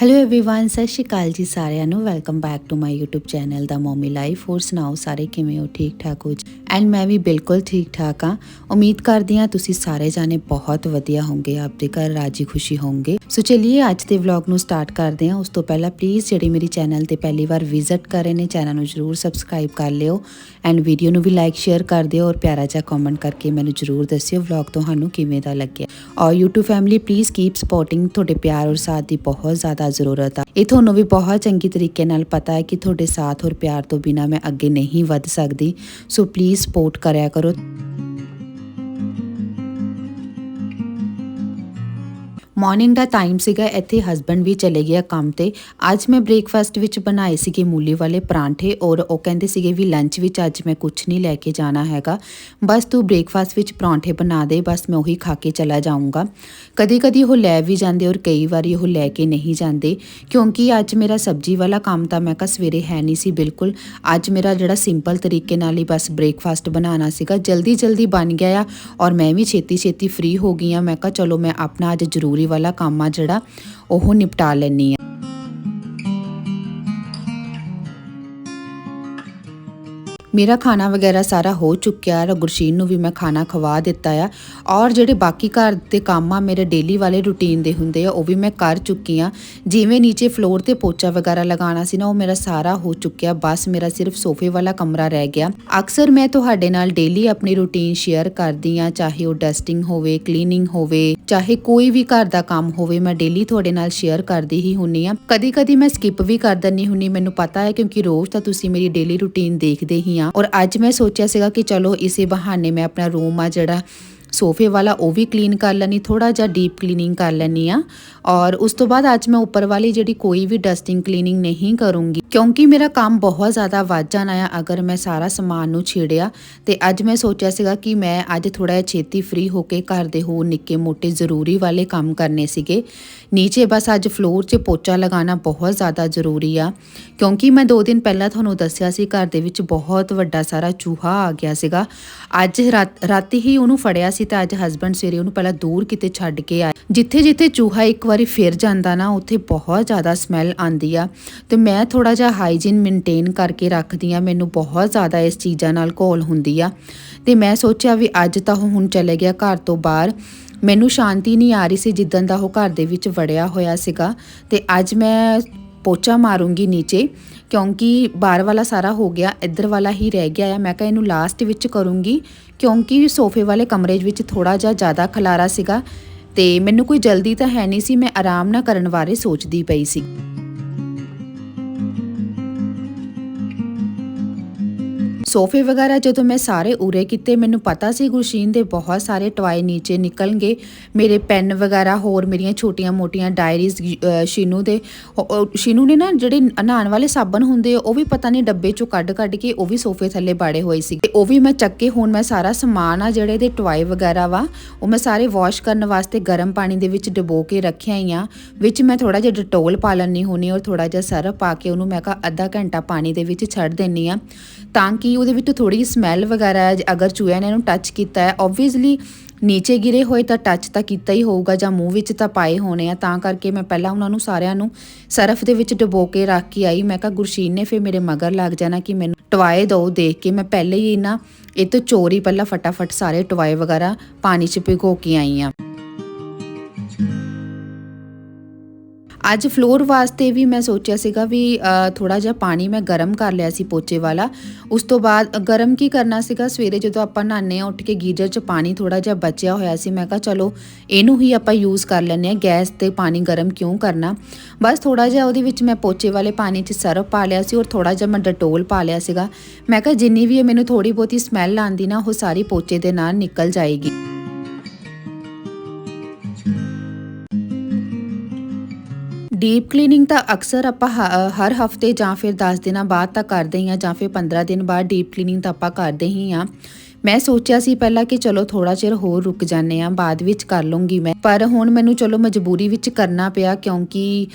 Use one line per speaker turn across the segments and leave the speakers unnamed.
Hello everyone ਸਤਿ ਸ਼੍ਰੀ ਅਕਾਲ ਜੀ ਸਾਰਿਆਂ ਨੂੰ welcome back to my YouTube channel the mommy life ਹੋਰ ਸੁਣਾਓ ਸਾਰੇ ਕਿਵੇਂ ਹੋ ਠੀਕ ਠਾਕ ਹੋ ਐਂਡ ਮੈਂ ਵੀ ਬਿਲਕੁਲ ਠੀਕ ਠਾਕ ਹਾਂ ਉਮੀਦ ਕਰਦੀ ਹਾਂ ਤੁਸੀਂ ਸਾਰੇ ਜਾਣੇ ਬਹੁਤ ਵਧੀਆ ਹੋਵੋਗੇ ਆਪਦੇ ਘਰ ਰਾਜੀ ਖੁਸ਼ੀ ਹੋਵੋਗੇ ਸੋ ਚਲਿਏ ਅੱਜ ਦੇ ਵਲੌਗ ਨੂੰ ਸਟਾਰਟ ਕਰਦੇ ਹਾਂ ਉਸ ਤੋਂ ਪਹਿਲਾਂ ਪਲੀਜ਼ ਜਿਹੜੇ ਮੇਰੀ ਚੈਨਲ ਤੇ ਪਹਿਲੀ ਵਾਰ ਵਿਜ਼ਿਟ ਕਰ ਰਹੇ ਨੇ ਚੈਨਲ ਨੂੰ ਜਰੂਰ ਸਬਸਕ੍ਰਾਈਬ ਕਰ ਲਿਓ ਐਂਡ ਵੀਡੀਓ ਨੂੰ ਵੀ ਲਾਈਕ ਸ਼ੇਅਰ ਕਰ ਦਿਓ ਔਰ ਪਿਆਰਾ ਜਿਹਾ ਕਮੈਂਟ ਕਰਕੇ ਮੈਨੂੰ ਜਰੂਰ ਦੱਸਿਓ ਵਲੌਗ ਤੁਹਾਨੂੰ ਕਿਵੇਂ ਦਾ ਲੱਗਿਆ ਔਰ YouTube family please keep supporting ਤੁਹਾਡੇ ਪਿਆਰ ਔਰ ਸਾਥ ਦੀ ਬਹੁਤ ਜ਼ਿਆਦਾ ਜ਼ਰੂਰਤ ਆ। ਇਹ ਤੁਹਾਨੂੰ ਵੀ ਬਹੁਤ ਚੰਗੀ ਤਰੀਕੇ ਨਾਲ ਪਤਾ ਹੈ ਕਿ ਤੁਹਾਡੇ ਸਾਥ ਔਰ ਪਿਆਰ ਤੋਂ ਬਿਨਾ ਮੈਂ ਅੱਗੇ ਨਹੀਂ ਵੱਧ ਸਕਦੀ। ਸੋ ਪਲੀਜ਼ ਸਪੋਰਟ ਕਰਿਆ ਕਰੋ। ਮਾਰਨਿੰਗ ਦਾ ਟਾਈਮ ਸੀਗਾ, ਇੱਥੇ ਹਸਬੰਡ ਵੀ ਚਲੇ ਗਿਆ ਕੰਮ ਤੇ। ਅੱਜ ਮੈਂ ਬ੍ਰੇਕਫਾਸਟ ਵਿੱਚ ਬਣਾਏ ਸੀਗੇ ਮੂਲੀ ਵਾਲੇ ਪਰਾਂਠੇ ਔਰ ਉਹ ਕਹਿੰਦੇ ਸੀਗੇ ਵੀ ਲੰਚ ਵਿੱਚ ਅੱਜ ਮੈਂ ਕੁਝ ਨਹੀਂ ਲੈ ਕੇ ਜਾਣਾ ਹੈਗਾ। ਬਸ ਤੂੰ ਬ੍ਰੇਕਫਾਸਟ ਵਿੱਚ ਪਰਾਂਠੇ ਬਣਾ ਦੇ, ਬਸ ਮੈਂ ਉਹੀ ਖਾ ਕੇ ਚਲਾ ਜਾਊਂਗਾ। ਕਦੀ ਕਦੀ ਉਹ ਲੈ ਵੀ ਜਾਂਦੇ ਔਰ ਕਈ ਵਾਰੀ ਉਹ ਲੈ ਕੇ ਨਹੀਂ ਜਾਂਦੇ। ਕਿਉਂਕਿ ਅੱਜ ਮੇਰਾ ਸਬਜ਼ੀ ਵਾਲਾ ਕੰਮ ਤਾਂ ਮੈਂ ਕਾ ਸਵੇਰੇ ਹੈ ਨਹੀਂ ਸੀ ਬਿਲਕੁਲ। ਅੱਜ ਮੇਰਾ ਜਿਹੜਾ ਸਿੰਪਲ ਤਰੀਕੇ ਨਾਲ ਹੀ ਬਸ ਬ੍ਰੇਕਫਾਸਟ ਬਣਾਉਣਾ ਸੀਗਾ। ਜਲਦੀ ਜਲਦੀ ਬਣ ਗਿਆ ਆ ਔਰ ਮੈਂ ਵੀ ਛੇਤੀ ਛੇਤੀ ਫ੍ਰੀ ਹੋ ਗਈ ਆ। ਮੈਂ ਕਾ ਚਲੋ ਮੈਂ ਆਪਣਾ ਅੱਜ ਜ਼ਰੂਰੀ ਵਾਲਾ ਕੰਮ ਆ ਜਿਹੜਾ ਉਹ ਨਿਪਟਾ ਲੈਣੀ ਆ ਮੇਰਾ ਖਾਣਾ ਵਗੈਰਾ ਸਾਰਾ ਹੋ ਚੁੱਕਿਆ ਹੈ। ਗੁਰਸ਼ੀਨ ਨੂੰ ਵੀ ਮੈਂ ਖਾਣਾ ਖਵਾ ਦਿੱਤਾ ਆ। ਔਰ ਜਿਹੜੇ ਬਾਕੀ ਘਰ ਦੇ ਕੰਮ ਆ, ਮੇਰੇ ਡੇਲੀ ਵਾਲੇ ਰੁਟੀਨ ਦੇ ਹੁੰਦੇ ਆ, ਉਹ ਵੀ ਮੈਂ ਕਰ ਚੁੱਕੀ ਆ। ਜਿਵੇਂ ਨੀਚੇ ਫਲੋਰ ਤੇ ਪੋਚਾ ਵਗੈਰਾ ਲਗਾਉਣਾ ਸੀ ਨਾ, ਉਹ ਮੇਰਾ ਸਾਰਾ ਹੋ ਚੁੱਕਿਆ। ਬਸ ਮੇਰਾ ਸਿਰਫ ਸੋਫੇ ਵਾਲਾ ਕਮਰਾ ਰਹਿ ਗਿਆ। ਅਕਸਰ ਮੈਂ ਤੁਹਾਡੇ ਨਾਲ ਡੇਲੀ ਆਪਣੀ ਰੁਟੀਨ ਸ਼ੇਅਰ ਕਰਦੀ ਆ, ਚਾਹੇ ਉਹ ਡਸਟਿੰਗ ਹੋਵੇ ਕਲੀਨਿੰਗ ਹੋਵੇ, ਚਾਹੇ ਕੋਈ ਵੀ ਘਰ ਦਾ ਕੰਮ ਹੋਵੇ, ਮੈਂ ਡੇਲੀ ਤੁਹਾਡੇ ਨਾਲ ਸ਼ੇਅਰ ਕਰਦੀ ਹੀ ਹੁੰਨੀ ਆ। ਕਦੀ ਕਦੀ ਮੈਂ ਸਕਿਪ ਵੀ ਕਰ ਦਿੰਨੀ ਹੁੰਨੀ ਮੈਨੂੰ ਪਤਾ ਹੈ, ਕਿਉਂਕਿ ਰੋਜ਼ ਤਾਂ ਤੁਸੀਂ ਮੇਰੀ ਡੇਲੀ ਰੁਟੀਨ ਦੇਖਦੇ ਹੀ ਆ ਔਰ ਅੱਜ ਮੈਂ ਸੋਚਿਆ ਸੀਗਾ ਕਿ ਚਲੋ ਇਸੇ ਬਹਾਨੇ ਮੈਂ ਆਪਣਾ ਰੂਮ ਆ ਜਿਹੜਾ ਸੋਫੇ ਵਾਲਾ ਉਹ ਵੀ ਕਲੀਨ ਕਰ ਲੈਣੀ ਥੋੜਾ ਜਿਹਾ ਡੀਪ ਕਲੀਨਿੰਗ ਕਰ ਲੈਣੀ ਆ ਔਰ ਉਸ ਤੋਂ ਬਾਅਦ ਅੱਜ ਮੈਂ ਉੱਪਰ ਵਾਲੀ ਜਿਹੜੀ ਕੋਈ ਵੀ ਡਸਟਿੰਗ ਕਲੀਨਿੰਗ ਨਹੀਂ ਕਰੂੰਗੀ ਕਿਉਂਕਿ ਮੇਰਾ ਕੰਮ ਬਹੁਤ ਜ਼ਿਆਦਾ ਵੱਧ ਜਾਣਾ ਆ, ਅਗਰ ਮੈਂ ਸਾਰਾ ਸਮਾਨ ਨੂੰ ਛੇੜਿਆ, ਤੇ ਅੱਜ ਮੈਂ ਸੋਚਿਆ ਸੀਗਾ ਕਿ ਮੈਂ ਅੱਜ ਥੋੜਾ ਜਿਹਾ ਛੇਤੀ ਫ੍ਰੀ ਹੋ ਕੇ ਘਰ ਦੇ ਹੋਰ ਨਿੱਕੇ ਮੋਟੇ ਜ਼ਰੂਰੀ ਵਾਲੇ ਕੰਮ ਕਰਨੇ ਸੀਗੇ। ਨੀਚੇ ਬਸ ਅੱਜ ਫਲੋਰ 'ਚ ਪੋਚਾ ਲਗਾਉਣਾ ਬਹੁਤ ਜ਼ਿਆਦਾ ਜ਼ਰੂਰੀ ਆ, ਕਿਉਂਕਿ ਮੈਂ 2 ਦਿਨ ਪਹਿਲਾਂ ਤੁਹਾਨੂੰ ਦੱਸਿਆ ਸੀ ਘਰ ਦੇ ਵਿੱਚ ਬਹੁਤ ਵੱਡਾ ਸਾਰਾ ਚੂਹਾ ਆ ਗਿਆ ਸੀਗਾ। ਅੱਜ ਰਾਤ- ਰਾਤੀ ਹੀ ਉਹਨੂੰ ਫੜਿਆ ਸੀ ਤਾਂ ਅੱਜ ਹਸਬੰਡ ਸਵੇਰੇ ਉਹਨੂੰ ਪਹਿਲਾਂ ਦੂਰ ਕਿਤੇ ਛੱਡ ਕੇ ਆਇਆ ਜਿੱਥੇ ਜਿੱਥੇ ਚੂਹਾ ਇੱਕ ਵਾਰੀ ਫਿਰ ਜਾਂਦਾ ਨਾ, ਉੱਥੇ ਬਹੁਤ ਜ਼ਿਆਦਾ ਸਮੈਲ ਆਉਂਦੀ ਆ। ਤੇ ਮੈਂ ਥੋੜਾ ਜਿਹਾ ਹਾਈਜੀਨ ਮੇਨਟੇਨ ਕਰਕੇ ਰੱਖਦੀ ਆ ਮੈਨੂੰ ਬਹੁਤ ਜ਼ਿਆਦਾ ਇਸ ਚੀਜ਼ਾਂ ਨਾਲ ਘੋਲ ਹੁੰਦੀ ਆ। ਤੇ ਮੈਂ ਸੋਚਿਆ ਵੀ ਅੱਜ ਤਾਂ ਉਹ ਹੁਣ ਚਲੇ ਗਿਆ ਘਰ ਤੋਂ ਬਾਹਰ। ਮੈਨੂੰ ਸ਼ਾਂਤੀ ਨਹੀਂ ਆ ਰਹੀ ਸੀ ਜਿੱਦਨ ਦਾ ਉਹ ਘਰ ਦੇ ਵਿੱਚ ਵੜਿਆ ਹੋਇਆ ਸੀਗਾ। ਤੇ ਅੱਜ ਮੈਂ ਪੋਚਾ ਮਾਰੂੰਗੀ ਨੀਚੇ, ਕਿਉਂਕਿ ਬਾਹਰ ਵਾਲਾ ਸਾਰਾ ਹੋ ਗਿਆ, ਇੱਧਰ ਵਾਲਾ ਹੀ ਰਹਿ ਗਿਆ ਆ। ਮੈਂ ਕਿਹਾ ਇਹਨੂੰ ਲਾਸਟ ਵਿੱਚ ਕਰੂੰਗੀ, ਕਿਉਂਕਿ ਸੋਫੇ ਵਾਲੇ ਕਮਰੇ ਵਿੱਚ ਥੋੜਾ ਜਿਹਾ ਜ਼ਿਆਦਾ ਖਲਾਰਾ ਸੀਗਾ। ਤੇ ਮੈਨੂੰ ਕੋਈ ਜਲਦੀ ਤਾਂ ਹੈ ਨਹੀਂ ਸੀ, ਮੈਂ ਆਰਾਮ ਨਾਲ ਕਰਨ ਬਾਰੇ ਸੋਚਦੀ ਪਈ ਸੀ। ਸੋਫੇ ਵਗੈਰਾ ਜਦੋਂ ਮੈਂ ਸਾਰੇ ਉਰੇ ਕੀਤੇ ਮੈਨੂੰ ਪਤਾ ਸੀ ਗੁਰਸ਼ੀਨ ਦੇ ਬਹੁਤ ਸਾਰੇ ਟਵਾਏ ਨੀਚੇ ਨਿਕਲਣਗੇ। ਮੇਰੇ ਪੈਨ ਵਗੈਰਾ ਹੋਰ ਮੇਰੀਆਂ ਛੋਟੀਆਂ ਮੋਟੀਆਂ ਡਾਇਰੀਜ਼ ਸ਼ਿਨੂ ਦੇ। ਉਹ- ਸ਼ਿਨੂ ਨੇ ਨਾ ਜਿਹੜੇ ਨਹਾਉਣ ਵਾਲੇ ਸਾਬਣ ਹੁੰਦੇ ਆ, ਉਹ ਵੀ ਪਤਾ ਨਹੀਂ ਡੱਬੇ ਚੋਂ ਕੱਢ ਕੱਢ ਕੇ ਉਹ ਵੀ ਸੋਫੇ ਥੱਲੇ ਬਾੜੇ ਹੋਏ ਸੀ। ਤੇ ਉਹ ਵੀ ਮੈਂ ਚੱਕ ਕੇ ਹੁਣ ਮੈਂ ਸਾਰਾ ਸਮਾਨ ਆ ਜਿਹੜੇ ਦੇ ਟਵਾਏ ਵਗੈਰਾ ਵਾ ਉਹ ਮੈਂ ਸਾਰੇ ਵਾਸ਼ ਕਰਨ ਵਾਸਤੇ ਗਰਮ ਪਾਣੀ ਦੇ ਵਿੱਚ ਡਬੋ ਕੇ ਰੱਖਿਆ ਹੀ ਆ। ਵਿੱਚ ਮੈਂ ਥੋੜਾ ਜਿਹਾ ਡਟੋਲ ਪਾ ਲੈਣੀ ਹੋਣੀ ਔਰ ਥੋੜਾ ਜਿਹਾ ਸਰਫ ਪਾ ਕੇ ਉਹਨੂੰ ਮੈਂ ਕਹਾ ਅੱਧਾ ਘੰਟਾ ਪਾਣੀ ਦੇ ਵਿੱਚ ਛੱਡ ਦੇਣੀ ਆ ਤਾਂ ਕਿ ਉਹਦੇ ਵਿੱਚ ਥੋੜੀ ਸਮੈਲ ਵਗੈਰਾ ਹੈ, ਅਗਰ ਚੂਹਿਆਂ ਨੇ ਇਹਨੂੰ ਟੱਚ ਕੀਤਾ ਹੈ ਆਬਵੀਅਸਲੀ ਨੀਚੇ ਗਿਰੇ ਹੋਏ ਤਾਂ ਟੱਚ ਤਾਂ ਕੀਤਾ ਹੀ ਹੋਊਗਾ ਜਾਂ ਮੂੰਹ ਵਿੱਚ ਤਾਂ ਪਾਏ ਹੋਣੇ ਆ ਤਾਂ ਕਰਕੇ ਮੈਂ ਪਹਿਲਾਂ ਉਹਨਾਂ ਨੂੰ ਸਾਰਿਆਂ ਨੂੰ ਸਰਫ ਦੇ ਵਿੱਚ ਡਬੋ ਕੇ ਰੱਖ ਕੇ ਆਈ। ਮੈਂ ਕਿਹਾ ਗੁਰਸ਼ੀਨ ਨੇ ਫਿਰ ਮੇਰੇ ਮਗਰ ਲੱਗ ਜਾਣਾ ਕਿ ਮੈਨੂੰ ਟਵਾਏ ਦੋ ਦੇਖ ਕੇ ਮੈਂ ਪਹਿਲੇ ਹੀ ਨਾ ਇਹ ਤੋਂ ਚੋਰੀ ਪਹਿਲਾਂ ਫਟਾਫਟ ਸਾਰੇ ਟਵਾਏ ਵਗੈਰਾ ਪਾਣੀ 'ਚ ਭਿਗੋ ਕੇ ਆਈ ਆ। ਅੱਜ ਫਲੋਰ ਵਾਸਤੇ ਵੀ ਮੈਂ ਸੋਚਿਆ ਸੀਗਾ ਵੀ ਥੋੜਾ ਜਿਹਾ ਪਾਣੀ ਮੈਂ ਗਰਮ ਕਰ ਲਿਆ ਸੀ ਪੋਚੇ ਵਾਲਾ। ਉਸ ਤੋਂ ਬਾਅਦ ਗਰਮ ਕੀ ਕਰਨਾ ਸੀਗਾ? ਸਵੇਰੇ ਜਦੋਂ ਆਪਾਂ ਨਹਾਉਂਦੇ ਆ ਉੱਠ ਕੇ ਗੀਜ਼ਰ 'ਚ ਪਾਣੀ ਥੋੜਾ ਜਿਹਾ ਬਚਿਆ ਹੋਇਆ ਸੀ, ਮੈਂ ਕਿਹਾ ਚਲੋ, ਇਹਨੂੰ ਹੀ ਆਪਾਂ ਯੂਜ਼ ਕਰ ਲੈਂਦੇ ਆ ਗੈਸ ਤੇ ਪਾਣੀ ਗਰਮ ਕਿਉਂ ਕਰਨਾ? ਬਸ ਥੋੜਾ ਜਿਹਾ ਉਹਦੇ ਵਿੱਚ ਮੈਂ ਪੋਚੇ ਵਾਲੇ ਪਾਣੀ 'ਚ ਸਰਫ ਪਾ ਲਿਆ ਸੀ ਔਰ ਥੋੜਾ ਜਿਹਾ ਮੈਂ ਡਟੋਲ ਪਾ ਲਿਆ ਸੀਗਾ। ਮੈਂ ਕਿਹਾ ਜਿੰਨੀ ਵੀ ਇਹ ਮੈਨੂੰ ਥੋੜੀ ਬਹੁਤੀ ਸਮੈਲ ਆਂਦੀ ਨਾ, ਉਹ ਸਾਰੀ ਪੋਚੇ ਦੇ ਨਾਲ ਨਿਕਲ ਜਾਏਗੀ। ਡੀਪ ਕਲੀਨਿੰਗ ਤਾਂ ਅਕਸਰ ਆਪਾਂ ਹ- ਹਰ ਹਫ਼ਤੇ ਜਾਂ ਫਿਰ 10 ਦਿਨਾਂ ਬਾਅਦ ਤਾਂ ਕਰਦੇ ਹੀ ਆ ਜਾਂ ਫਿਰ 15 ਦਿਨ ਬਾਅਦ ਡੀਪ ਕਲੀਨਿੰਗ ਤਾਂ ਆਪਾਂ ਕਰਦੇ ਹੀ ਆ ਮੈਂ ਸੋਚਿਆ ਸੀ ਪਹਿਲਾਂ ਕਿ ਚਲੋ ਥੋੜਾ ਚਿਰ ਹੋਰ ਰੁਕ ਜਾਂਦੇ ਆ ਬਾਅਦ ਵਿੱਚ ਕਰ ਲੂੰਗੀ ਮੈਂ। ਪਰ ਹੁਣ ਮੈਨੂੰ ਚਲੋ ਮਜਬੂਰੀ ਵਿੱਚ ਕਰਨਾ ਪਿਆ ਕਿਉਂਕਿ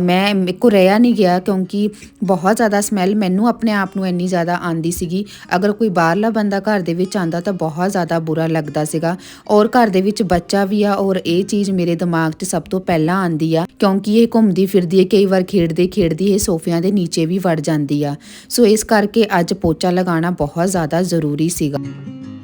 ਮੈਂ ਮੇਰੇ ਕੋ ਰਿਹਾ ਨਹੀਂ ਗਿਆ ਕਿਉਂਕਿ ਬਹੁਤ ਜ਼ਿਆਦਾ ਸਮੈਲ ਮੈਨੂੰ ਆਪਣੇ ਆਪ ਨੂੰ ਇੰਨੀ ਜ਼ਿਆਦਾ ਆਂਦੀ ਸੀਗੀ। ਅਗਰ ਕੋਈ ਬਾਹਰਲਾ ਬੰਦਾ ਘਰ ਦੇ ਵਿੱਚ ਆਂਦਾ ਤਾਂ ਬਹੁਤ ਜ਼ਿਆਦਾ ਬੁਰਾ ਲੱਗਦਾ ਸੀਗਾ। ਔਰ ਘਰ ਦੇ ਵਿੱਚ ਬੱਚਾ ਵੀ ਆ ਔਰ ਇਹ ਚੀਜ਼ ਮੇਰੇ ਦਿਮਾਗ 'ਚ ਸਭ ਤੋਂ ਪਹਿਲਾਂ ਆਂਦੀ ਆ ਕਿਉਂਕਿ ਇਹ ਘੁੰਮਦੀ ਫਿਰਦੀ ਹੈ, ਕਈ ਵਾਰ ਖੇਡਦੇ ਖੇਡਦੀ ਇਹ ਸੋਫਿਆਂ ਦੇ ਨੀਚੇ ਵੀ ਵੜ ਜਾਂਦੀ ਆ। ਸੋ ਇਸ ਕਰਕੇ ਅੱਜ ਪੋਚਾ ਲਗਾਉਣਾ ਬਹੁਤ ਜ਼ਿਆਦਾ ਜ਼ਰੂਰੀ ਸੀਗਾ। Mm-hmm.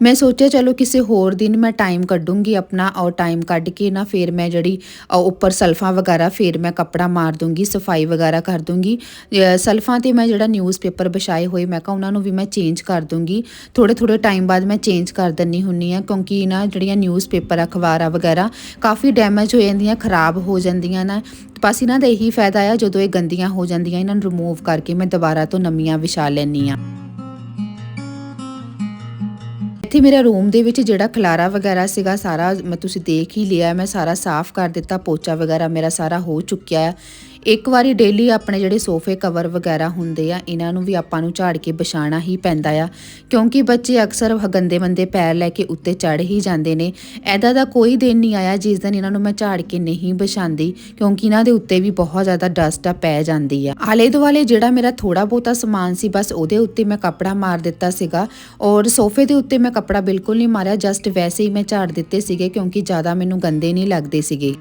ਮੈਂ ਸੋਚਿਆ, ਚਲੋ ਕਿਸੇ ਹੋਰ ਦਿਨ ਮੈਂ ਟਾਈਮ ਕੱਢੂੰਗੀ ਆਪਣਾ ਔਰ ਟਾਈਮ ਕੱਢ ਕੇ ਨਾ ਫਿਰ ਮੈਂ ਜਿਹੜੀ ਉੱਪਰ ਸਲਫਾਂ ਵਗੈਰਾ ਫਿਰ ਮੈਂ ਕੱਪੜਾ ਮਾਰ ਦੂੰਗੀ, ਸਫ਼ਾਈ ਵਗੈਰਾ ਕਰ ਦੂੰਗੀ। ਸਲਫਾਂ ਤੇ ਮੈਂ ਜਿਹੜਾ ਨਿਊਜ਼ਪੇਪਰ ਵਿਛਾਏ ਹੋਏ, ਮੈਂ ਕਿਹਾ ਉਹਨਾਂ ਨੂੰ ਵੀ ਮੈਂ ਚੇਂਜ ਕਰ ਦੂੰਗੀ। ਥੋੜੇ ਥੋੜੇ ਟਾਈਮ ਬਾਅਦ ਮੈਂ ਚੇਂਜ ਕਰ ਦਿੰਨੀ ਹੁੰਨੀ ਆ ਕਿਉਂਕਿ ਨਾ ਜਿਹੜੀਆਂ ਨਿਊਜ਼ਪੇਪਰ ਅਖਬਾਰਾਂ ਵਗੈਰਾ, ਕਾਫੀ ਡੈਮੇਜ ਹੋ ਜਾਂਦੀਆਂ, ਖਰਾਬ ਹੋ ਜਾਂਦੀਆਂ ਨਾ। ਬਸ ਇਹਨਾਂ ਦਾ ਇਹੀ ਫਾਇਦਾ ਆ, ਜਦੋਂ ਇਹ ਗੰਦੀਆਂ ਹੋ ਜਾਂਦੀਆਂ, ਇਹਨਾਂ ਨੂੰ ਰਿਮੂਵ ਕਰਕੇ ਮੈਂ ਦੁਬਾਰਾ ਤੋਂ ਨਵੀਆਂ ਵਿਛਾ ਲੈਣੀ ਆ ਇੱਥੇ ਮੇਰਾ ਰੂਮ ਦੇ ਵਿੱਚ ਜਿਹੜਾ ਖਲਾਰਾ ਵਗੈਰਾ ਸੀਗਾ, ਸਾਰਾ ਮੈਂ ਤੁਸੀਂ ਦੇਖ ਹੀ ਲਿਆ, ਮੈਂ ਸਾਰਾ ਸਾਫ਼ ਕਰ ਦਿੱਤਾ, ਪੋਚਾ ਵਗੈਰਾ ਮੇਰਾ ਸਾਰਾ ਹੋ ਚੁੱਕਿਆ ਹੈ। ਇੱਕ ਵਾਰੀ ਡੇਲੀ ਆਪਣੇ ਜਿਹੜੇ ਸੋਫੇ ਕਵਰ ਵਗੈਰਾ ਹੁੰਦੇ ਆ, ਇਹਨਾਂ ਨੂੰ ਵੀ ਆਪਾਂ ਨੂੰ ਝਾੜ ਕੇ ਵਿਛਾਣਾ ਹੀ ਪੈਂਦਾ ਆ। ਕਿਉਂਕਿ ਬੱਚੇ ਅਕਸਰ ਗੰਦੇ ਮੰਦੇ ਪੈਰ ਲੈ ਕੇ ਉੱਤੇ ਚੜ ਹੀ ਜਾਂਦੇ ਨੇ। ਐਦਾ ਦਾ ਕੋਈ ਦਿਨ ਨਹੀਂ ਆਇਆ ਜਿਸ ਦਿਨ ਇਹਨਾਂ ਨੂੰ ਮੈਂ ਝਾੜ ਕੇ ਨਹੀਂ ਵਿਛਾਉਂਦੀ, ਕਿਉਂਕਿ ਇਹਨਾਂ ਦੇ ਉੱਤੇ ਵੀ ਬਹੁਤ ਜ਼ਿਆਦਾ ਡਸਟ ਆ, ਪੈ ਜਾਂਦੀ ਆ। ਆਲੇ ਦੁਆਲੇ ਜਿਹੜਾ ਮੇਰਾ ਥੋੜਾ ਬਹੁਤਾ ਸਮਾਨ ਸੀ, ਬਸ ਉਹਦੇ ਉੱਤੇ ਮੈਂ ਕੱਪੜਾ ਮਾਰ ਦਿੱਤਾ ਸੀਗਾ। ਔਰ ਸੋਫੇ ਦੇ ਉੱਤੇ ਮੈਂ ਕੱਪੜਾ ਬਿਲਕੁਲ ਨਹੀਂ ਮਾਰਿਆ ਜਸਟ ਵੈਸੇ ਹੀ ਮੈਂ ਝਾੜ ਦਿੱਤੇ ਸੀਗੇ, ਕਿਉਂਕਿ ਜ਼ਿਆਦਾ ਮੈਨੂੰ ਗੰਦੇ ਨਹੀਂ ਲੱਗਦੇ ਸੀਗੇ।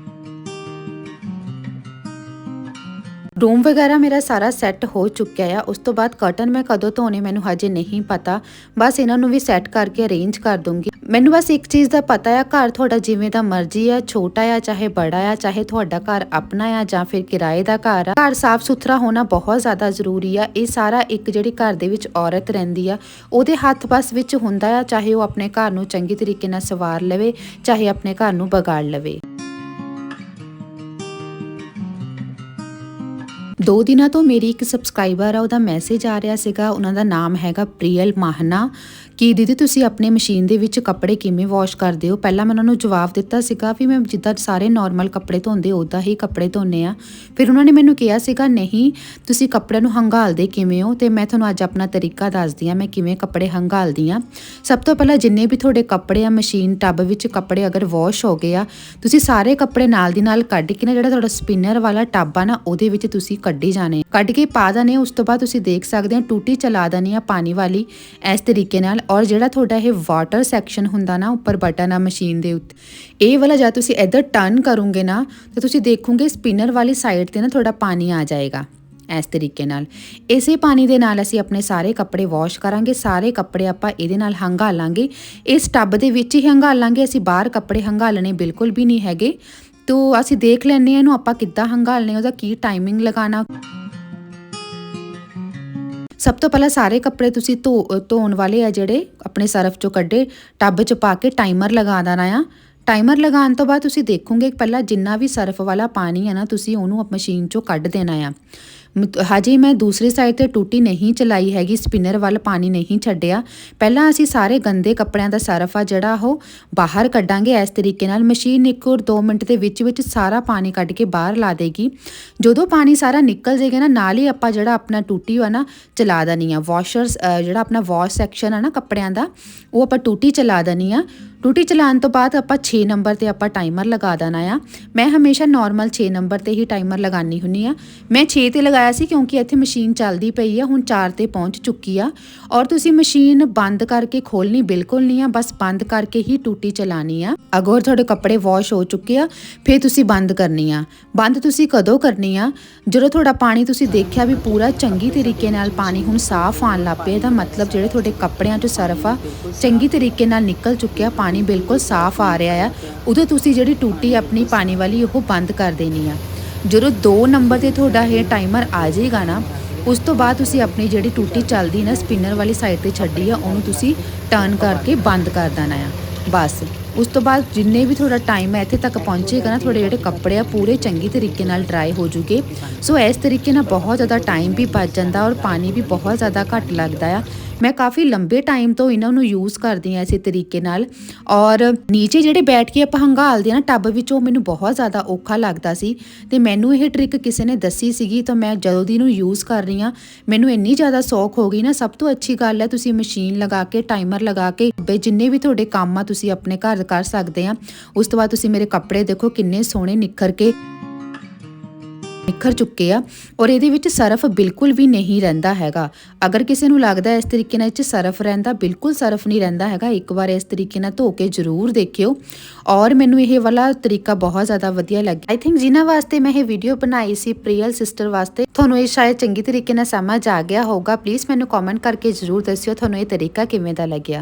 ਰੂਮ ਵਗੈਰਾ ਮੇਰਾ ਸਾਰਾ ਸੈੱਟ ਹੋ ਚੁੱਕਿਆ ਆ। ਉਸ ਤੋਂ ਬਾਅਦ ਕਰਟਨ ਮੈਂ ਕਦੋਂ ਧੋਣੇ ਮੈਨੂੰ ਹਜੇ ਨਹੀਂ ਪਤਾ। ਬਸ ਇਹਨਾਂ ਨੂੰ ਵੀ ਸੈੱਟ ਕਰਕੇ ਅਰੇਂਜ ਕਰ ਦੂੰਗੀ। ਮੈਨੂੰ ਬਸ ਇੱਕ ਚੀਜ਼ ਦਾ ਪਤਾ ਆ, ਘਰ ਤੁਹਾਡਾ ਜਿਵੇਂ ਦਾ ਮਰਜ਼ੀ ਆ, ਛੋਟਾ ਆ, ਚਾਹੇ ਬੜਾ ਆ, ਚਾਹੇ ਤੁਹਾਡਾ ਘਰ ਆਪਣਾ ਆ ਜਾਂ ਫਿਰ ਕਿਰਾਏ ਦਾ ਘਰ ਆ। ਘਰ ਸਾਫ਼ ਸੁਥਰਾ ਹੋਣਾ ਬਹੁਤ ਜ਼ਿਆਦਾ ਜ਼ਰੂਰੀ ਆ। ਇਹ ਸਾਰਾ ਇੱਕ ਜਿਹੜੀ ਘਰ ਦੇ ਵਿੱਚ ਔਰਤ ਰਹਿੰਦੀ ਆ, ਉਹਦੇ ਹੱਥ ਬਸ ਵਿੱਚ ਹੁੰਦਾ ਆ, ਚਾਹੇ ਉਹ ਆਪਣੇ ਘਰ ਨੂੰ ਚੰਗੇ ਤਰੀਕੇ ਨਾਲ ਸਵਾਰ ਲਵੇ, ਚਾਹੇ ਆਪਣੇ ਘਰ ਨੂੰ ਬਗਾੜ ਲਵੇ। ਦੋ ਦਿਨਾਂ ਤੋਂ ਮੇਰੀ ਇੱਕ ਸਬਸਕ੍ਰਾਈਬਰ ਆ, ਉਹਦਾ ਮੈਸੇਜ ਆ ਰਿਹਾ ਸੀਗਾ, ਉਹਨਾਂ ਦਾ ਨਾਮ ਹੈਗਾ ਪ੍ਰੀਅਲ ਮਾਹਨਾ। ਕਿ ਦੀਦੀ ਤੁਸੀਂ ਆਪਣੇ ਮਸ਼ੀਨ ਦੇ ਵਿੱਚ ਕੱਪੜੇ ਕਿਵੇਂ ਵਾਸ਼ ਕਰਦੇ ਹੋ? ਪਹਿਲਾਂ ਮੈਂ ਉਹਨਾਂ ਨੂੰ ਜਵਾਬ ਦਿੱਤਾ ਸੀਗਾ ਵੀ ਮੈਂ ਜਿੱਦਾਂ ਸਾਰੇ ਨਾਰਮਲ ਕੱਪੜੇ ਧੋਂਦੇ ਉਦਾਂ ਹੀ ਕੱਪੜੇ ਧੋਨੇ ਆ। ਫਿਰ ਉਹਨਾਂ ਨੇ ਮੈਨੂੰ ਕਿਹਾ ਸੀਗਾ, ਨਹੀਂ, ਤੁਸੀਂ ਕੱਪੜਿਆਂ ਨੂੰ ਹੰਗਾਲਦੇ ਕਿਵੇਂ ਹੋ? ਤੇ ਮੈਂ ਤੁਹਾਨੂੰ ਅੱਜ ਆਪਣਾ ਤਰੀਕਾ ਦੱਸਦੀ ਆ ਮੈਂ ਕਿਵੇਂ ਕੱਪੜੇ ਹੰਗਾਲਦੀ ਆ ਸਭ ਤੋਂ ਪਹਿਲਾਂ ਜਿੰਨੇ ਵੀ ਤੁਹਾਡੇ ਕੱਪੜੇ ਆ, ਮਸ਼ੀਨ ਟੱਬ ਵਿੱਚ ਕੱਪੜੇ ਅਗਰ ਵਾਸ਼ ਹੋ ਗਏ ਆ, ਤੁਸੀਂ ਸਾਰੇ ਕੱਪੜੇ ਨਾਲ ਦੀ ਨਾਲ ਕੱਢ ਕੇ ਨਾ ਜਿਹੜਾ ਤੁਹਾਡਾ ਸਪਿਨਰ ਵਾਲਾ ਟੱਬ ਆ ਨਾ, ਉਹਦੇ ਵਿੱਚ ਤੁਸੀਂ ਕੱਢੀ ਜਾਣੇ ਕੱਢ ਕੇ ਪਾ ਦਨੇ ਉਸ ਤੋਂ ਬਾਅਦ ਤੁਸੀਂ ਦੇਖ ਸਕਦੇ ਹੋ, ਟੂਟੀ ਚਲਾ ਦਨੀ ਆ ਪਾਣੀ ਵਾਲੀ। ਇਸ ਤਰੀਕੇ ਨਾਲ ਔਰ ਜਿਹੜਾ ਤੁਹਾਡਾ ਇਹ ਵਾਟਰ ਸੈਕਸ਼ਨ ਹੁੰਦਾ ਨਾ ਉੱਪਰ ਬਟਨ ਆ ਮਸ਼ੀਨ ਦੇ ਉੱਤੇ, ਇਹ ਵਾਲਾ ਜਦ ਤੁਸੀਂ ਇੱਧਰ ਟਰਨ ਕਰੋਗੇ ਨਾ, ਤਾਂ ਤੁਸੀਂ ਦੇਖੋਗੇ ਸਪਿਨਰ ਵਾਲੀ ਸਾਈਡ ਤੇ ਨਾ ਤੁਹਾਡਾ ਪਾਣੀ ਆ ਜਾਏਗਾ ਇਸ ਤਰੀਕੇ ਨਾਲ। ਇਸੇ ਪਾਣੀ ਦੇ ਨਾਲ ਅਸੀਂ ਆਪਣੇ ਸਾਰੇ ਕੱਪੜੇ ਵਾਸ਼ ਕਰਾਂਗੇ, ਸਾਰੇ ਕੱਪੜੇ ਆਪਾਂ ਇਹਦੇ ਨਾਲ ਹੰਗਾਲਾਂਗੇ। ਇਸ ਟੱਬ ਦੇ ਵਿੱਚ ਹੀ ਹੰਗਾਲਾਂਗੇ, ਅਸੀਂ ਬਾਹਰ ਕੱਪੜੇ ਹੰਗਾਲਣੇ ਬਿਲਕੁਲ ਵੀ ਨਹੀਂ ਹੈਗੇ। ਤੋ ਅਸੀਂ ਦੇਖ ਲੈਂਦੇ ਹਾਂ ਇਹਨੂੰ ਆਪਾਂ ਕਿੱਦਾਂ ਹੰਗਾਲਨੇ ਉਹਦਾ ਕੀ ਟਾਈਮਿੰਗ ਲਗਾਣਾ ਸਭ ਤੋਂ ਪਹਿਲਾਂ ਸਾਰੇ ਕੱਪੜੇ ਤੁਸੀਂ ਧੋ ਧੋਣ ਵਾਲੇ ਆ ਜਿਹੜੇ, ਆਪਣੇ ਸਰਫ ਚੋਂ ਕੱਢੇ, ਟੱਬ 'ਚ ਪਾ ਕੇ ਟਾਈਮਰ ਲਗਾ ਦੇਣਾ ਆ। ਟਾਈਮਰ ਲਗਾਉਣ ਤੋਂ ਬਾਅਦ ਤੁਸੀਂ ਦੇਖੋਗੇ ਪਹਿਲਾਂ ਜਿੰਨਾ ਵੀ ਸਰਫ ਵਾਲਾ ਪਾਣੀ ਹੈ ਨਾ, ਤੁਸੀਂ ਉਹਨੂੰ ਮਸ਼ੀਨ 'ਚੋਂ ਕੱਢ ਦੇਣਾ ਆ। ਹਜੇ ਮੈਂ ਦੂਸਰੀ ਸਾਈਡ ਤੇ ਟੂਟੀ ਨਹੀਂ ਚਲਾਈ ਹੈਗੀ, ਸਪਿਨਰ ਵੱਲ ਪਾਣੀ ਨਹੀਂ ਛੱਡਿਆ। ਪਹਿਲਾਂ ਅਸੀਂ ਸਾਰੇ ਗੰਦੇ ਕੱਪੜਿਆਂ ਦਾ ਸਰਫ ਆ ਜਿਹੜਾ ਉਹ ਬਾਹਰ ਕੱਢਾਂਗੇ, ਇਸ ਤਰੀਕੇ ਨਾਲ ਮਸ਼ੀਨ ਇੱਕ ਔਰ 2 ਮਿੰਟ ਦੇ ਵਿੱਚ ਵਿੱਚ ਸਾਰਾ ਪਾਣੀ ਕੱਢ ਕੇ ਬਾਹਰ ਲਾ ਦੇਗੀ। ਜਦੋਂ ਪਾਣੀ ਸਾਰਾ ਨਿਕਲ ਜਾਏਗਾ ਨਾ, ਨਾਲ ਹੀ ਆਪਾਂ ਜਿਹੜਾ ਆਪਣਾ ਟੂਟੀ ਆ ਨਾ ਚਲਾ ਦੇਣੀ ਆ। ਵਾਸ਼ਰਸ ਜਿਹੜਾ ਆਪਣਾ ਵਾਸ਼ ਸੈਕਸ਼ਨ ਆ ਨਾ ਕੱਪੜਿਆਂ ਦਾ, ਉਹ ਆਪਾਂ ਟੂਟੀ ਚਲਾ ਦੇਣੀ ਆ। ਟੂਟੀ ਚਲਾਉਣ ਤੋਂ ਬਾਅਦ ਆਪਾਂ 6 ਨੰਬਰ ਤੇ ਆਪਾਂ ਟਾਈਮਰ ਲਗਾ ਦੇਣਾ ਆ। ਮੈਂ ਹਮੇਸ਼ਾ ਨਾਰਮਲ 6 ਨੰਬਰ ਤੇ ਹੀ ਟਾਈਮਰ ਲਗਾਨੀ ਹੁੰਨੀ ਆ। ਮੈਂ 6 ਤੇ ਲਗਾਇਆ ਸੀ ਕਿਉਂਕਿ ਇੱਥੇ ਮਸ਼ੀਨ ਚੱਲਦੀ ਪਈ ਆ, ਹੁਣ 4 ਤੇ ਪਹੁੰਚ ਚੁੱਕੀ ਆ। ਔਰ ਤੁਸੀਂ ਮਸ਼ੀਨ ਬੰਦ ਕਰਕੇ ਖੋਲਣੀ ਬਿਲਕੁਲ ਨਹੀਂ ਆ, ਬਸ ਬੰਦ ਕਰਕੇ ਹੀ ਟੂਟੀ ਚਲਾਣੀ ਆ। ਅਗਰ ਤੁਹਾਡੇ ਕੱਪੜੇ ਵਾਸ਼ ਹੋ ਚੁੱਕੇ ਆ, ਫਿਰ ਤੁਸੀਂ ਬੰਦ ਕਰਨੀ ਆ। ਬੰਦ ਤੁਸੀਂ ਕਦੋਂ ਕਰਨੀ ਆ? ਜਦੋਂ ਤੁਹਾਡਾ ਪਾਣੀ ਤੁਸੀਂ ਦੇਖਿਆ ਵੀ ਪੂਰਾ ਚੰਗੀ ਤਰੀਕੇ ਨਾਲ ਪਾਣੀ ਹੁਣ ਸਾਫ਼ ਆਉਣ ਲੱਗ ਪਿਆ, ਇਹਦਾ ਮਤਲਬ ਜਿਹੜੇ ਤੁਹਾਡੇ ਕੱਪੜਿਆਂ 'ਚ ਸਰਫ ਆ, ਚੰਗੀ ਤਰੀਕੇ ਨਾਲ ਨਿਕਲ ਚੁੱਕਿਆ ਪਾਣੀ ਪਾਣੀ ਬਿਲਕੁਲ ਸਾਫ਼ ਆ ਰਿਹਾ ਆ, ਉਦੋਂ ਤੁਸੀਂ ਜਿਹੜੀ ਟੂਟੀ ਆਪਣੀ ਪਾਣੀ ਵਾਲੀ ਉਹ ਬੰਦ ਕਰ ਦੇਣੀ ਆ। ਜਦੋਂ 2 ਨੰਬਰ ਤੇ ਤੁਹਾਡਾ ਇਹ ਟਾਈਮਰ ਆ ਜਾਏਗਾ ਨਾ, ਉਸ ਤੋਂ ਬਾਅਦ ਤੁਸੀਂ ਆਪਣੀ ਜਿਹੜੀ ਟੂਟੀ ਚੱਲਦੀ ਨਾ ਸਪਿਨਰ ਵਾਲੀ ਸਾਈਡ ਤੇ ਛੱਡੀ ਆ, ਉਹਨੂੰ ਤੁਸੀਂ ਟਰਨ ਕਰਕੇ ਬੰਦ ਕਰ ਦੇਣਾ ਆ। ਬਸ, ਉਸ ਤੋਂ ਬਾਅਦ ਜਿੰਨੇ ਵੀ ਤੁਹਾਡਾ ਟਾਈਮ ਹੈ ਇੱਥੇ ਤੱਕ ਪਹੁੰਚੇਗਾ ਨਾ, ਤੁਹਾਡੇ ਜਿਹੜੇ ਕੱਪੜੇ ਆ ਪੂਰੇ ਚੰਗੀ ਤਰੀਕੇ ਨਾਲ ਡਰਾਈ ਹੋ ਜੂਗੇ। ਸੋ ਇਸ ਤਰੀਕੇ ਨਾਲ ਬਹੁਤ ਜ਼ਿਆਦਾ ਟਾਈਮ ਵੀ ਬਚ ਜਾਂਦਾ ਔਰ ਪਾਣੀ ਵੀ ਬਹੁਤ ਜ਼ਿਆਦਾ ਘੱਟ ਲੱਗਦਾ ਆ। ਮੈਂ ਕਾਫੀ ਲੰਬੇ ਟਾਈਮ ਤੋਂ ਇਹਨਾਂ ਨੂੰ ਯੂਜ਼ ਕਰਦੀ ਆ ਇਸੇ ਤਰੀਕੇ ਨਾਲ। ਔਰ ਨੀਚੇ ਜਿਹੜੇ ਬੈਠ ਕੇ ਆਪਾਂ ਹੰਗਾਲਦੇ ਆ ਨਾ, ਟੱਬ ਵਿੱਚ ਉਹ ਮੈਨੂੰ ਬਹੁਤ ਜ਼ਿਆਦਾ ਔਖਾ ਲੱਗਦਾ ਸੀ। ਤੇ ਮੈਨੂੰ ਇਹ ਟ੍ਰਿਕ ਕਿਸੇ ਨੇ ਦੱਸੀ ਸੀਗੀ, ਤਾਂ ਮੈਂ ਜਦੋਂ ਦੀ ਨੂੰ ਯੂਜ਼ ਕਰ ਰਹੀ ਆ ਮੈਨੂੰ ਇੰਨੀ ਜ਼ਿਆਦਾ ਸੌਖ ਹੋ ਗਈ ਨਾ, ਸਭ ਤੋਂ ਅੱਛੀ ਗੱਲ ਹੈ ਤੁਸੀਂ ਮਸ਼ੀਨ ਲਗਾ ਕੇ ਟਾਈਮਰ ਲਗਾ ਕੇ, ਬਈ ਜਿੰਨੇ ਵੀ ਤੁਹਾਡੇ ਕੰਮ ਆ ਤੁਸੀਂ ਆਪਣੇ ਘਰ ਕਰ ਸਕਦੇ ਆ ਉਸ ਤੋਂ ਬਾਅਦ ਤੁਸੀਂ ਮੇਰੇ ਕੱਪੜੇ ਦੇਖੋ ਕਿੰਨੇ ਸੋਹਣੇ ਨਿੱਖਰ ਕੇ। ਨਿਖਰ ਚੁੱਕੇ ਆ ਔਰ ਇਹਦੇ ਵਿੱਚ ਸਰਫ ਬਿਲਕੁਲ ਵੀ ਨਹੀਂ ਰਹਿੰਦਾ ਹੈਗਾ। ਅਗਰ ਕਿਸੇ ਨੂੰ ਲੱਗਦਾ ਇਸ ਤਰੀਕੇ ਨਾਲ ਇਹ 'ਚ ਸਰਫ ਰਹਿੰਦਾ, ਬਿਲਕੁਲ ਸਰਫ ਨਹੀਂ ਰਹਿੰਦਾ ਹੈਗਾ, ਇੱਕ ਵਾਰ ਇਸ ਤਰੀਕੇ ਨਾਲ ਧੋ ਕੇ ਜ਼ਰੂਰ ਦੇਖਿਓ। ਔਰ ਮੈਨੂੰ ਇਹ ਵਾਲਾ ਤਰੀਕਾ ਬਹੁਤ ਜ਼ਿਆਦਾ ਵਧੀਆ ਲੱਗਿਆ ਆਈ ਥਿੰਕ ਜਿਨ੍ਹਾਂ ਵਾਸਤੇ ਮੈਂ ਇਹ ਵੀਡੀਓ ਬਣਾਈ ਸੀ, ਪ੍ਰੀਅਲ ਸਿਸਟਰ ਵਾਸਤੇ, ਤੁਹਾਨੂੰ ਇਹ ਸ਼ਾਇਦ ਚੰਗੀ ਤਰੀਕੇ ਨਾਲ ਸਮਝ ਆ ਗਿਆ ਹੋਊਗਾ। ਪਲੀਜ਼ ਮੈਨੂੰ ਕਮੈਂਟ ਕਰਕੇ ਜ਼ਰੂਰ ਦੱਸਿਓ, ਤੁਹਾਨੂੰ ਇਹ ਤਰੀਕਾ ਕਿਵੇਂ ਦਾ ਲੱਗਿਆ।